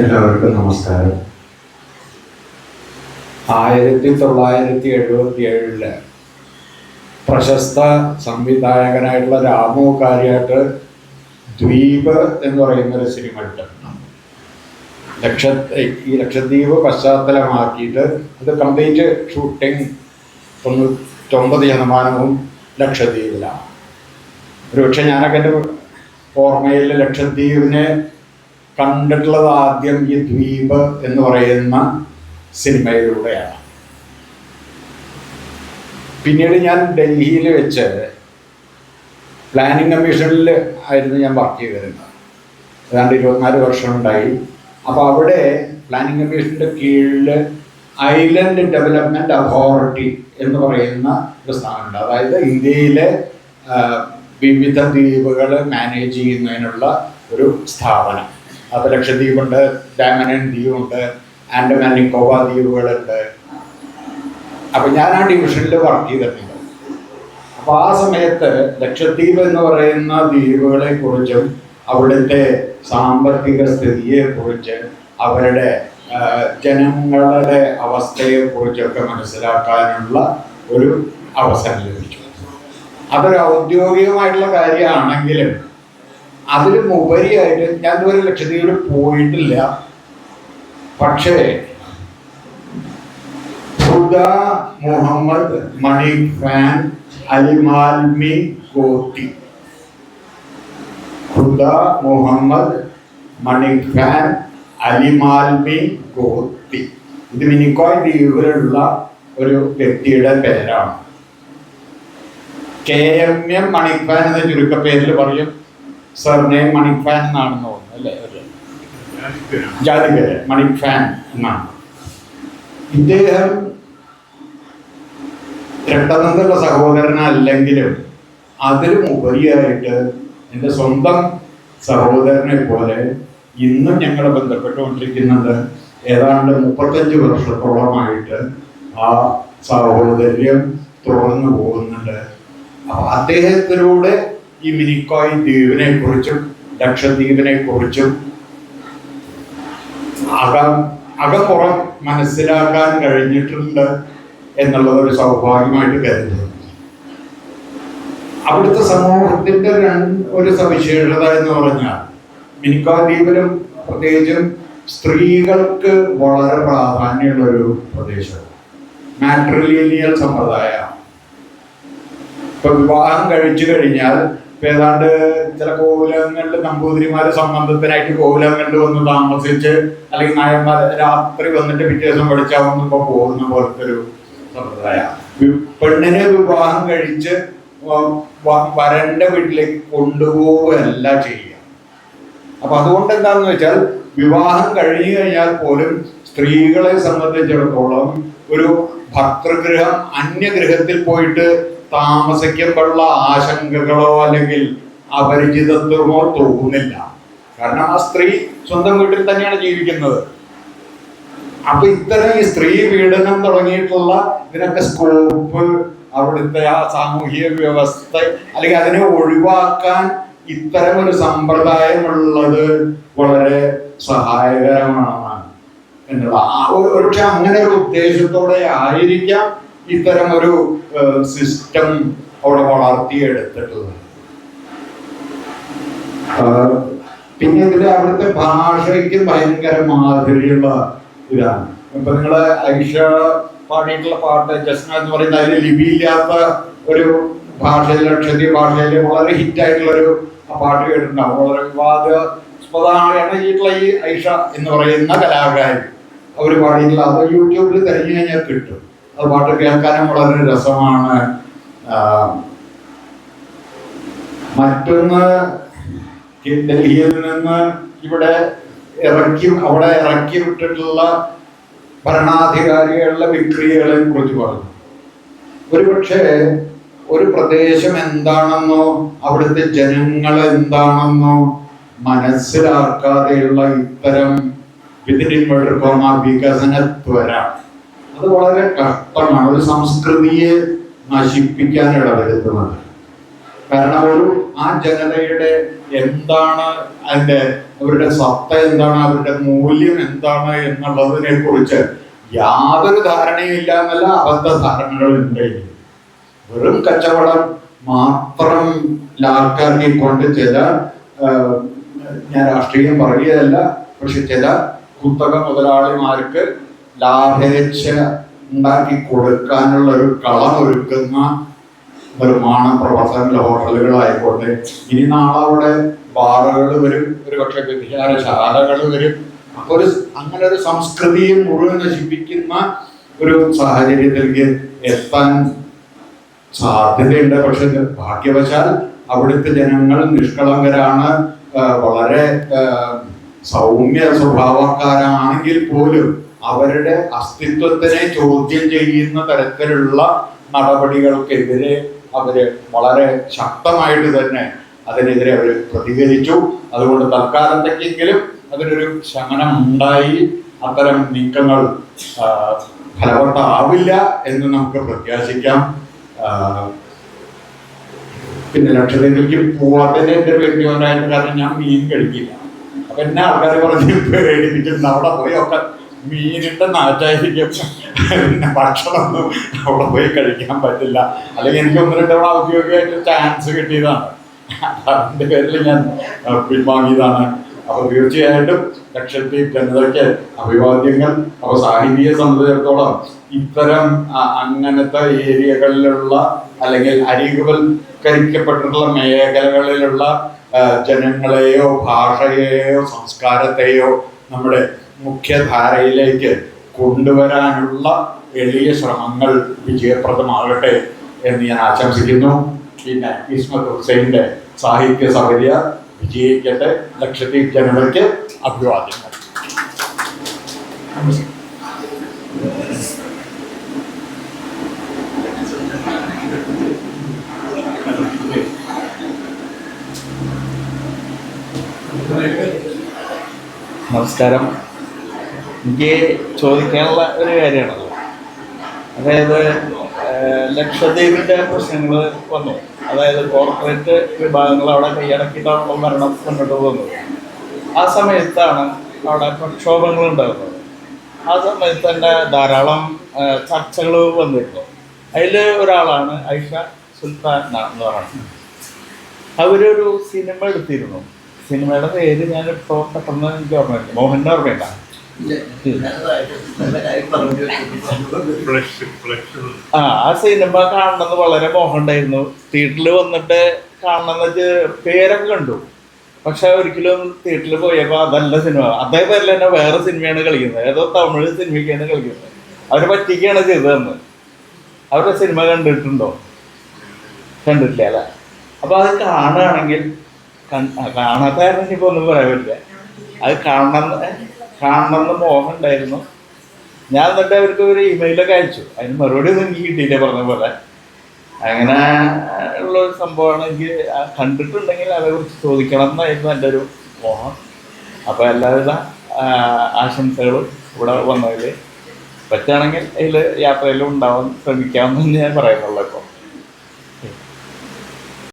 എല്ലാവർക്കും നമസ്കാരം. ആയിരത്തി തൊള്ളായിരത്തി എഴുപത്തി ഏഴിൽ പ്രശസ്ത സംവിധായകനായിട്ടുള്ള രാമു കാര്യായിട്ട് ദ്വീപ് എന്ന് പറയുന്ന ഒരു സിനിമ ഇട്ടിട്ടുണ്ട് ലക്ഷ ഈ ലക്ഷദ്വീപ് പശ്ചാത്തലമാക്കിയിട്ട് അത് കംപ്ലീറ്റ് ഷൂട്ടിങ് തൊണ്ണൂറ്റൊമ്പത് ശതമാനവും ലക്ഷദ്വീപിലാണ്. ഒരുപക്ഷെ ഞാനൊക്കെ എന്റെ ഓർമ്മയിൽ ലക്ഷദ്വീപിനെ കണ്ടിട്ടുള്ളത് ആദ്യം ഈ ദ്വീപ് എന്ന് പറയുന്ന സിനിമയിലൂടെയാണ്. പിന്നീട് ഞാൻ ഡൽഹിയിൽ വെച്ച് പ്ലാനിംഗ് കമ്മീഷനിൽ ആയിരുന്നു ഞാൻ വർക്ക് ചെയ്തിരുന്നത്. ഏതാണ്ട് ഇരുപത്തിനാല് വർഷം ഉണ്ടായി അപ്പോൾ അവിടെ പ്ലാനിംഗ് കമ്മീഷന്റെ കീഴിൽ ഐലൻഡ് ഡെവലപ്മെന്റ് അതോറിറ്റി എന്ന് പറയുന്ന ഒരു സ്ഥാനമുണ്ട്. അതായത് ഇന്ത്യയിലെ വിവിധ ദ്വീപുകൾ മാനേജ് ചെയ്യുന്നതിനുള്ള ഒരു സ്ഥാപനം. അപ്പോൾ ലക്ഷദ്വീപുണ്ട് ഡാമനൻ ദ്വീപുണ്ട് ആൻഡമാൻ നിക്കോബാർ ദ്വീപുകളുണ്ട്. അപ്പം ഞാൻ ആ ഡിവിഷനിൽ വർക്ക് ചെയ്തിട്ടുണ്ട് അപ്പോൾ ആ സമയത്ത് ലക്ഷദ്വീപ് എന്ന് പറയുന്ന ദ്വീപുകളെ കുറിച്ചും അവിടുത്തെ സാമ്പത്തിക സ്ഥിതിയെ കുറിച്ച് അവരുടെ ജനങ്ങളുടെ അവസ്ഥയെക്കുറിച്ചൊക്കെ മനസ്സിലാക്കാനുള്ള ഒരു അവസരം ലഭിച്ചു. അതൊരു ഔദ്യോഗികമായിട്ടുള്ള കാര്യമാണെങ്കിലും അതിലും ഉപരിയായിട്ട് ഞാൻ ഇതുവരെ ലക്ഷദ്വീപിൽ പോയിട്ടില്ല. പക്ഷേ മുഹമ്മദ് മണി ഫാൻ അലിമാൽമി ഗോത്തി. ഹുദ മുഹമ്മദ് മണി ഫാൻ അലിമാൽമി ഗോത്തി. ഇത് മിനിക്കോയ് ദ്വീപിലുള്ള ഒരു വ്യക്തിയുടെ പേരാണ്. K M M Manikfan എന്ന ചുരുക്കപ്പേരിൽ പറയും. സർനെയിം മണി ഫാൻ എന്നാണെന്ന് തോന്നുന്നു അല്ലേ? ജാതികര മണി ഫാൻ എന്നാണ്. ഇദ്ദേഹം രക്തബന്ധമുള്ള സഹോദരനല്ലെങ്കിലും അതിലും ഉപരിയായിട്ട് എന്റെ സ്വന്തം സഹോദരനെ പോലെ ഇന്നും ഞങ്ങൾ ബന്ധപ്പെട്ടുകൊണ്ടിരിക്കുന്നത് ഏതാണ്ട് മുപ്പത്തഞ്ച് വർഷത്തോളമായിട്ട് ആ സഹോദര്യം തുടർന്നു പോകുന്നുണ്ട്. അപ്പൊ അദ്ദേഹത്തിലൂടെ ഈ മിനിക്കോയ് ദ്വീപിനെ കുറിച്ചും ലക്ഷദ്വീപിനെ കുറിച്ചും അകം അകപ്പുറം മനസ്സിലാക്കാൻ കഴിഞ്ഞിട്ടുണ്ട് എന്നുള്ളത് ഒരു സൗഭാഗ്യമായിട്ട് കരുതുന്നു. അവിടുത്തെ സമൂഹത്തിന്റെ ഒരു സവിശേഷത എന്ന് പറഞ്ഞാൽ മിനിക്കോ ദ്വീപിലും പ്രത്യേകിച്ചും സ്ത്രീകൾക്ക് വളരെ പ്രാധാന്യമുള്ള ഒരു പ്രദേശം മാട്രിലീനിയൽ സമ്പ്രദായമാണ്. ഇപ്പൊ വിവാഹം കഴിച്ചു കഴിഞ്ഞാൽ ഇപ്പൊ ഏതാണ്ട് ചില കോവിലങ്ങളിൽ നമ്പൂതിരിമാര് സംബന്ധത്തിനായിട്ട് കോവിലങ്ങളിൽ വന്ന് താമസിച്ച് അല്ലെങ്കിൽ നായന്മാർ രാത്രി വന്നിട്ട് പിറ്റേ ദിവസം വെളിച്ചാവുമ്പോ പോകുന്ന പോലത്തെ ഒരു സമ്പ്രദായമാണ്. പെണ്ണിനെ വിവാഹം കഴിച്ച് വരന്റെ വീട്ടിലേക്ക് കൊണ്ടുപോവുകയല്ല ചെയ്യുക. അപ്പൊ അതുകൊണ്ട് എന്താണെന്ന് വെച്ചാൽ വിവാഹം കഴിഞ്ഞു കഴിഞ്ഞാൽ പോലും സ്ത്രീകളെ സംബന്ധിച്ചിടത്തോളം ഒരു ഭർത്തൃഗൃഹം അന്യഗൃഹത്തിൽ പോയിട്ട് താമസിക്കുമ്പോഴുള്ള ആശങ്കകളോ അല്ലെങ്കിൽ അപരിചിതത്വമോ തോന്നുന്നില്ല. കാരണം ആ സ്ത്രീ സ്വന്തം വീട്ടിൽ തന്നെയാണ് ജീവിക്കുന്നത്. അപ്പൊ ഇത്തരം ഈ സ്ത്രീ പീഡനം തുടങ്ങിയിട്ടുള്ള ഇതിനൊക്കെ സ്കോപ്പ് അവിടുത്തെ ആ സാമൂഹിക വ്യവസ്ഥ അല്ലെങ്കിൽ അതിനെ ഒഴിവാക്കാൻ ഇത്തരം ഒരു സമ്പ്രദായമുള്ളത് വളരെ സഹായകരമാണ്. എന്നുള്ള ആ ഒരു- ഒരുപക്ഷെ അങ്ങനെ ഒരു ഉദ്ദേശത്തോടെ ആയിരിക്കാം ഇത്തരം ഒരു സിസ്റ്റം അവിടെ വളർത്തിയെടുത്തിട്ടുള്ളത് പിന്നെ ഇതിന്റെ അവിടുത്തെ ഭാഷയ്ക്ക് ഭയങ്കര മാധുര്യമുള്ള ഇതാണ്. ഇപ്പൊ നിങ്ങൾ ഐഷ പാടിയിട്ടുള്ള പാട്ട് ജസ്ന എന്ന് പറയുന്ന അതിൽ ലിപിയില്ലാത്ത ഒരു ഭാഷയിൽ ലക്ഷദ്വീപ് ഭാഷയിൽ വളരെ ഹിറ്റ് ആയിട്ടുള്ള ഒരു പാട്ട് കേട്ടിട്ടുണ്ടാവും. വളരെ വിവാദസ്പദമായിട്ടുള്ള ഈ ഐഷ എന്ന് പറയുന്ന കലാകാരി. അവർ പാടിയിട്ടുള്ള അത് യൂട്യൂബിൽ തിരഞ്ഞു കഴിഞ്ഞാൽ കിട്ടും. അത് പാട്ട് കേൾക്കാനും വളരെ രസമാണ്. ആ, മറ്റൊന്ന് ഡൽഹിയിൽ നിന്ന് ഇവിടെ ഇറക്കി അവിടെ ഇറക്കി വിട്ടിട്ടുള്ള ഭരണാധികാരികളുടെ വിക്രിയകളെ കുറിച്ച് പറഞ്ഞു. ഒരുപക്ഷെ ഒരു പ്രദേശം എന്താണെന്നോ അവിടുത്തെ ജനങ്ങൾ എന്താണെന്നോ മനസ്സിലാക്കാതെയുള്ള ഇത്തരം വികസന ത്വര അത് വളരെ കഷ്ടമാണ്. ഒരു സംസ്കൃതിയെ നശിപ്പിക്കാൻ ഇടവരുത്തുന്നത്. കാരണം ഒരു ആ ജനതയുടെ എന്താണ് അതിന്റെ അവരുടെ സത്ത എന്താണ് അവരുടെ മൂല്യം എന്താണ് എന്നുള്ളതിനെ കുറിച്ച് യാതൊരു ധാരണയും ഇല്ല എന്നല്ല അബദ്ധ ധാരണകളുണ്ട് വെറും കച്ചവടം മാത്രം ലാക്കാക്കിക്കൊണ്ട് ചില ഞാൻ രാഷ്ട്രീയം പറയുകയല്ല പക്ഷെ ചില കുത്തക മുതലാളിമാർക്ക് ലാഭേച്ഛ ഉണ്ടാക്കി കൊടുക്കാനുള്ള ഒരു കളം ഒരുക്കുന്ന നിർമ്മാണ പ്രവർത്തന ഹോട്ടലുകളായിക്കോട്ടെ. ഇനി നാളെ അവിടെ ബാറുകൾ വരും ഒരു പക്ഷെ വിദ്യാലയശാലകൾ വരും. അപ്പൊ ഒരു അങ്ങനെ ഒരു സംസ്കൃതിയെ മുഴുവൻ നശിപ്പിക്കുന്ന ഒരു സാഹചര്യത്തിലേക്ക് എത്താൻ സാധ്യതയുണ്ട്. പക്ഷെ ഭാഗ്യവശാൽ അവിടുത്തെ ജനങ്ങൾ നിഷ്കളങ്കരാണ്. വളരെ സൗമ്യ സ്വഭാവക്കാരാണെങ്കിൽ പോലും അവരുടെ അസ്തിത്വത്തിനെ ചോദ്യം ചെയ്യുന്ന തരത്തിലുള്ള നടപടികൾക്കെതിരെ അവർ വളരെ ശക്തമായിട്ട് തന്നെ അതിനെതിരെ അവർ പ്രതികരിച്ചു. അതുകൊണ്ട് തൽക്കാലത്തേക്കെങ്കിലും അതിനൊരു ശമനം ഉണ്ടായി അത്തരം നീക്കങ്ങൾ ഫലവത്താവില്ല എന്ന് നമുക്ക് പ്രത്യാശിക്കാം. പിന്നെ ലക്ഷദ്വീപിലേക്ക് പോവാത്തതിന് എന്റെ വ്യക്തിപരമായിട്ട് കാരണം ഞാൻ മീൻ കഴിക്കില്ല. അപ്പൊ എന്നെ ആൾക്കാർ പറഞ്ഞ് പേടിപ്പിച്ചിട്ടുണ്ട് അവിടെ പോയി ഒക്കെ മീനിന്റെ നാറ്റായിരിക്കും. പിന്നെ ഭക്ഷണമൊന്നും അവിടെ പോയി കഴിക്കാൻ പറ്റില്ല. അല്ലെങ്കിൽ എനിക്ക് ഒന്ന് രണ്ട് തവണ ഔദ്യോഗികമായിട്ട് ചാൻസ് കിട്ടിയതാണ്. അതിന്റെ പേരിൽ ഞാൻ പിൻവാങ്ങിയതാണ്. അപ്പൊ തീർച്ചയായിട്ടും ലക്ഷദ്വീപ് ജനതയ്ക്ക് അഭിവാദ്യങ്ങൾ അവ സാഹിത്യ സംബന്ധിച്ചിടത്തോളം ഇത്തരം അങ്ങനത്തെ ഏരിയകളിലുള്ള അല്ലെങ്കിൽ അരികുവൽക്കരിക്കപ്പെട്ടിട്ടുള്ള മേഖലകളിലുള്ള ജനങ്ങളെയോ ഭാഷയെയോ സംസ്കാരത്തെയോ നമ്മുടെ മുഖ്യധാരയിലേക്ക് കൊണ്ടുവരാനുള്ള എളിയ ശ്രമങ്ങൾ വിജയപ്രദമാകട്ടെ എന്ന് ഞാൻ ആശംസിക്കുന്നു. പിന്നെ ഇസ്മത് ഹുസൈന്റെ സാഹിത്യ സഭര്യ വിജയിക്കട്ടെ. ലക്ഷദ്വീപ് ജനതയ്ക്ക് അഭിവാദ്യങ്ങൾ. നമസ്കാരം. എനിക്ക് ചോദിക്കാനുള്ള ഒരു കാര്യമാണല്ലോ അതായത് ലക്ഷദ്വീപിന്റെ പ്രശ്നങ്ങൾ വന്നു. അതായത് കോർപ്പറേറ്റ് വിഭാഗങ്ങൾ അവിടെ കൈയടക്കിയിട്ടാണല്ലോ മരണം മുന്നോട്ട് പോകുന്നത് ആ സമയത്താണ് അവിടെ പ്രക്ഷോഭങ്ങൾ ഉണ്ടാകുന്നത്. ആ സമയത്ത് തന്നെ ധാരാളം ചർച്ചകൾ വന്നിരുന്നു. അതിൽ ഒരാളാണ് ഐഷ സുൽത്താൻ എന്ന് പറയുന്നത്. അവരൊരു സിനിമ എടുത്തിരുന്നു. സിനിമയുടെ പേര് ഞാനിപ്പോൾ പെട്ടെന്ന് എനിക്ക് ഓർമ്മയില്ല. മോഹന്റെ ഓർമ്മയില്ല ആ ആ സിനിമ കാണണമെന്ന് വളരെ മോഹമുണ്ടായിരുന്നു. തിയേറ്ററിൽ വന്നിട്ട് കാണണമെന്ന് വെച്ച് പേരൊക്കെ കണ്ടു. പക്ഷെ ഒരിക്കലും തിയേറ്ററിൽ പോയപ്പോൾ അതല്ല സിനിമ. അതേപോലെ തന്നെ വേറെ സിനിമയാണ് കളിക്കുന്നത്. ഏതോ തമിഴ് സിനിമയ്ക്കാണ് കളിക്കുന്നത്. അവരെ പറ്റിക്കുകയാണ് ചെയ്തതെന്ന്. അവരുടെ സിനിമ കണ്ടിട്ടുണ്ടോ? കണ്ടിട്ടില്ല അല്ല? അപ്പൊ അത് കാണുകയാണെങ്കിൽ കാണാത്ത കാരണം ഇപ്പൊ ഒന്നും പറയാൻ പറ്റില്ല. അത് കാണണം കാണണമെന്ന് മോഹം ഉണ്ടായിരുന്നു ഞാൻ എന്നിട്ട് അവർക്ക് ഒരു ഇമെയിലൊക്കെ അയച്ചു. അതിന് മറുപടി ഒന്നും എനിക്ക് കിട്ടിയില്ല പറഞ്ഞ പോലെ. അങ്ങനെ ഉള്ള ഒരു സംഭവമാണ് എനിക്ക് കണ്ടിട്ടുണ്ടെങ്കിൽ അതേക്കുറിച്ച് ചോദിക്കണം എന്നായിരുന്നു എന്റെ ഒരു മോഹം. അപ്പോൾ എല്ലാവിധ ആശംസകളും ഇവിടെ വന്നതിൽ പറ്റുകയാണെങ്കിൽ അതിൽ യാത്രയിലും ഉണ്ടാവാൻ ശ്രമിക്കാമെന്ന് ഞാൻ പറയുന്നുള്ളൂ ഇപ്പോൾ